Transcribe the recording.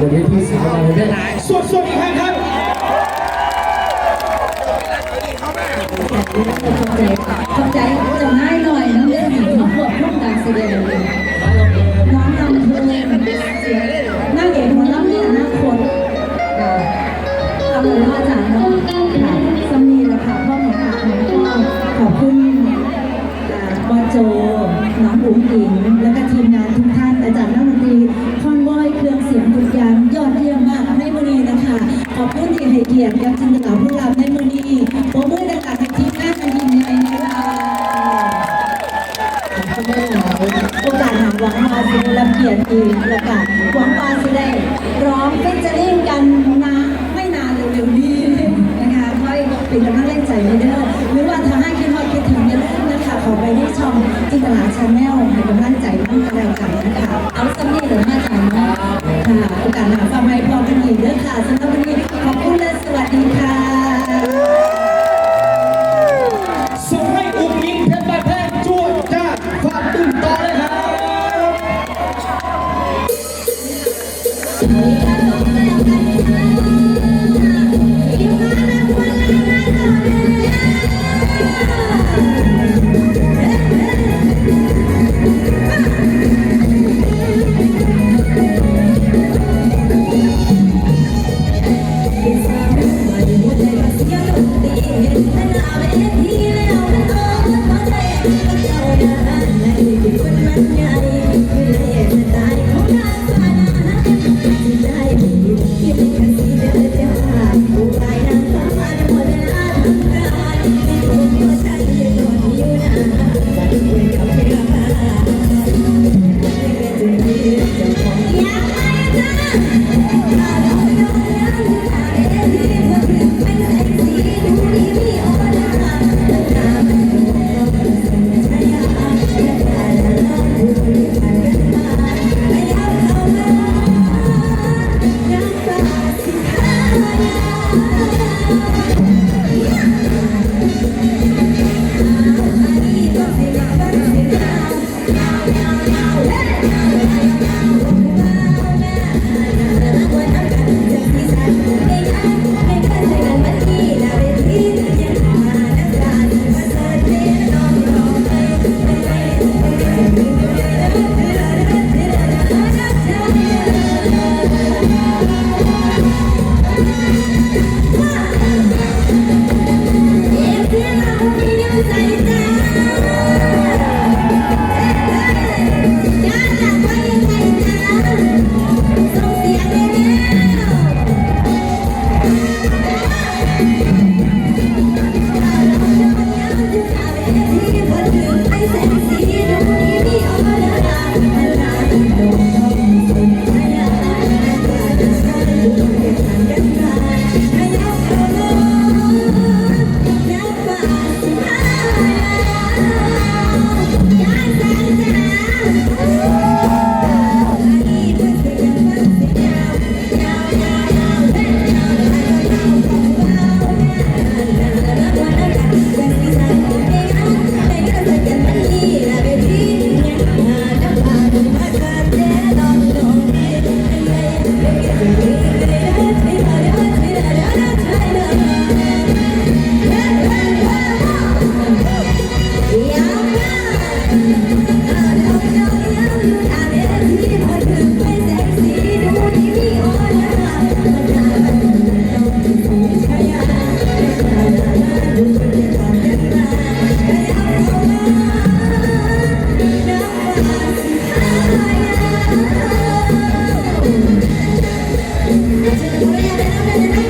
บนเวทีสาวเราเนี่ยสวดสวดอีกครั้งครับขอบใจจะง่ายหน่อยน้องเล่นถึงพวกพวกการแสดงน้องนำเพลงนั่งเอกมาแล้วมีอนาคตทำเลยว่าอาจาร คุณที่ให้เกียรติกับจินตนาผู้รับในมือนี้โปรโมทดังๆให้ทีมงานทันทีในนะคะโอกาสหาหวังมาสิรับเกียรติอีกแล้วก็หวังว่าสิได้ร้องเป็นจะเล่นกันนะไม่นานเร็วๆนี้นะคะค่อยเป็นกำลังแรงใจให้เด้อหรือว่าถ้าให้คิดฮอดคิดถึงอย่าลืมนะคะขอไปที่ช่องจินตนาชาแนลให้กำลังใจน้องกันแล้วกันนะคะ ก่อ นนานๆนะคะก่อน